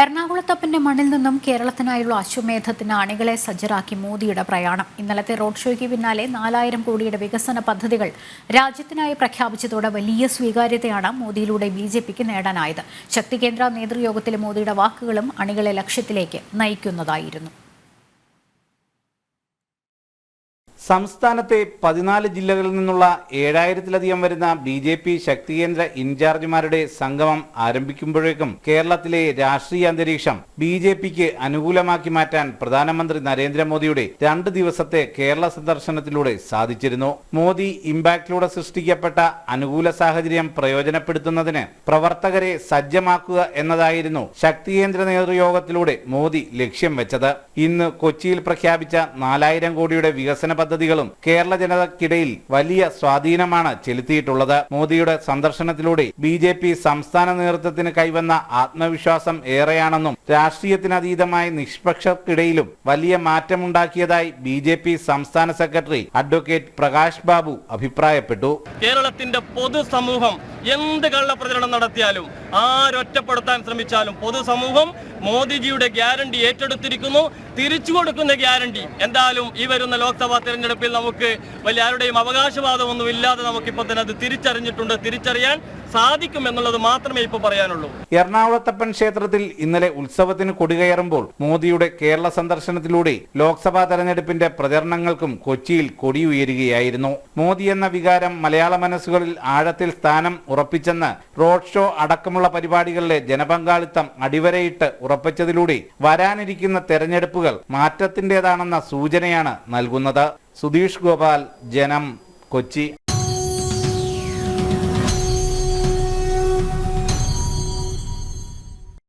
എറണാകുളത്തപ്പന്റെ മണ്ണിൽ നിന്നും കേരളത്തിനായുള്ള അശ്വമേധത്തിന് അണികളെ സജ്ജരാക്കി മോദിയുടെ പ്രയാണം. ഇന്നലത്തെ റോഡ് ഷോയ്ക്ക് പിന്നാലെ നാലായിരം കോടിയുടെ വികസന പദ്ധതികൾ രാജ്യത്തിനായി പ്രഖ്യാപിച്ചതോടെ വലിയ സ്വീകാര്യതയാണ് മോദിയിലൂടെ ബി ജെ പിക്ക് നേടാനായത്. ശക്തികേന്ദ്ര നേതൃയോഗത്തിലെ മോദിയുടെ വാക്കുകളും അണികളെ ലക്ഷ്യത്തിലേക്ക് നയിക്കുന്നതായിരുന്നു. സംസ്ഥാനത്തെ പതിനാല് ജില്ലകളിൽ നിന്നുള്ള ഏഴായിരത്തിലധികം വരുന്ന ബി ജെ പി ശക്തികേന്ദ്ര ഇൻചാർജുമാരുടെ സംഗമം ആരംഭിക്കുമ്പോഴേക്കും കേരളത്തിലെ രാഷ്ട്രീയ അന്തരീക്ഷം ബി ജെ പിക്ക് അനുകൂലമാക്കി മാറ്റാൻ പ്രധാനമന്ത്രി നരേന്ദ്രമോദിയുടെ രണ്ട് ദിവസത്തെ കേരള സന്ദർശനത്തിലൂടെ സാധിച്ചിരുന്നു. മോദി ഇമ്പാക്റ്റിലൂടെ സൃഷ്ടിക്കപ്പെട്ട അനുകൂല സാഹചര്യം പ്രയോജനപ്പെടുത്തുന്നതിന് പ്രവർത്തകരെ സജ്ജമാക്കുക എന്നതായിരുന്നു ശക്തികേന്ദ്ര നേതൃയോഗത്തിലൂടെ മോദി ലക്ഷ്യം വെച്ചത്. ഇന്ന് കൊച്ചിയിൽ പ്രഖ്യാപിച്ച നാലായിരം കോടിയുടെ വികസന പദ്ധതികളും കേരള ജനതയ്ക്കിടയിൽ വലിയ സ്വാധീനമാണ് ചെലുത്തിയിട്ടുള്ളത്. മോദിയുടെ സന്ദർശനത്തിലൂടെ ബി ജെ പി സംസ്ഥാന നേതൃത്വത്തിന് കൈവന്ന ആത്മവിശ്വാസം ഏറെയാണെന്നും രാഷ്ട്രീയത്തിനതീതമായ നിഷ്പക്ഷർക്കിടയിലും വലിയ മാറ്റമുണ്ടാക്കിയതായി ബി ജെ പി സംസ്ഥാന സെക്രട്ടറി അഡ്വക്കേറ്റ് പ്രകാശ് ബാബു അഭിപ്രായപ്പെട്ടു. കേരളത്തിന്റെ പൊതുസമൂഹം എന്ത് കള്ളപ്രചരണം നടത്തിയാലും ആരൊറ്റപ്പെടുത്താൻ ശ്രമിച്ചാലും പൊതുസമൂഹം മോദിജിയുടെ ഗ്യാരണ്ടി ഏറ്റെടുത്തിരിക്കുന്നു തിരിച്ചു കൊടുക്കുന്ന ഗ്യാരണ്ടി. എന്തായാലും ഈ വരുന്ന ലോക്സഭാ തെരഞ്ഞെടുപ്പിൽ നമുക്ക് വലിയ ആരുടെയും അവകാശവാദമൊന്നും ഇല്ലാതെ നമുക്കിപ്പോൾ തന്നെ അത് തിരിച്ചറിഞ്ഞിട്ടുണ്ട്. തിരിച്ചറിയാൻ സാധിക്കും എന്നുള്ളത് മാത്രമേ ഇപ്പോൾ പറയാനുള്ളൂ. എറണാകുളത്തപ്പൻ ക്ഷേത്രത്തിൽ ഇന്നലെ ഉത്സവത്തിന് കൊടികയറുമ്പോൾ മോദിയുടെ കേരള സന്ദർശനത്തിലൂടെ ലോക്സഭാ തെരഞ്ഞെടുപ്പിന്റെ പ്രചരണങ്ങൾക്കും കൊച്ചിയിൽ കൊടിയുയരുകയായിരുന്നു. മോദി എന്ന വികാരം മലയാള മനസ്സുകളിൽ ആഴത്തിൽ സ്ഥാനം ഉറപ്പിച്ചെന്ന് റോഡ് ഷോ അടക്കമുള്ള പരിപാടികളിലെ ജനപങ്കാളിത്തം അടിവരയിട്ട് ഉറപ്പിച്ചതിലൂടെ വരാനിരിക്കുന്ന തെരഞ്ഞെടുപ്പുകൾ മാറ്റത്തിന്റേതാണെന്ന സൂചനയാണ് നൽകുന്നത്. സുധീഷ് ഗോപാൽ ജനം കൊച്ചി.